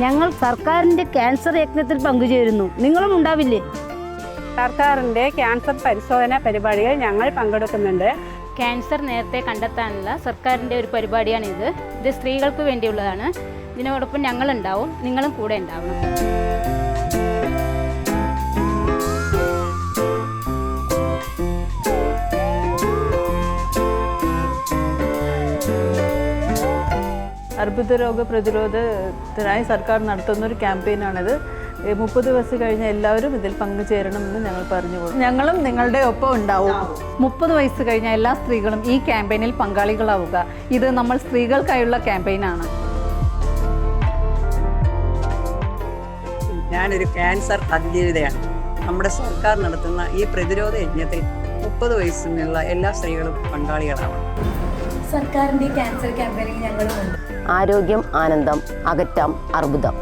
ഞങ്ങൾ സർക്കാരിന്റെ ക്യാൻസർ യജ്ഞത്തിൽ പങ്കുചേരുന്നു. നിങ്ങളും ഉണ്ടാവില്ലേ? സർക്കാരിന്റെ ക്യാൻസർ പരിശോധന പരിപാടികൾ ഞങ്ങൾ പങ്കെടുക്കുന്നുണ്ട്. ക്യാൻസർ നേരത്തെ കണ്ടെത്താനുള്ള സർക്കാരിന്റെ ഒരു പരിപാടിയാണിത്. ഇത് സ്ത്രീകൾക്ക് വേണ്ടിയുള്ളതാണ്. ഇതിനോടൊപ്പം ഞങ്ങളുണ്ടാവും നിങ്ങളും കൂടെ ഉണ്ടാവണം. അർബുദ രോഗ പ്രതിരോധത്തിനായി സർക്കാർ നടത്തുന്ന ഒരു ക്യാമ്പയിനാണിത് മുപ്പത് വയസ്സ് കഴിഞ്ഞ എല്ലാവരും ഇതിൽ പങ്കുചേരണമെന്ന് ഞങ്ങൾ പറഞ്ഞു കൊടുക്കും ഞങ്ങളും നിങ്ങളുടെ ഒപ്പം ഉണ്ടാവും. മുപ്പത് വയസ്സ് കഴിഞ്ഞ എല്ലാ സ്ത്രീകളും ഈ ക്യാമ്പയിനിൽ പങ്കാളികളാവുക. ഇത് നമ്മൾ സ്ത്രീകൾക്കായുള്ള ക്യാമ്പയിനാണ്. ഞാനൊരു ക്യാൻസർ അതിജീവിതയാണ് നമ്മുടെ സർക്കാർ നടത്തുന്ന ഈ പ്രതിരോധ യജ്ഞത്തിൽ മുപ്പത് വയസ്സിനുള്ള എല്ലാ സ്ത്രീകളും പങ്കാളികളാവണം. സർക്കാരിന്റെ ക്യാൻസർ ക്യാമ്പയിനിൽ ഞങ്ങളുമുണ്ട് ആരോഗ്യം ആനന്ദം അകറ്റാം അർബുദം.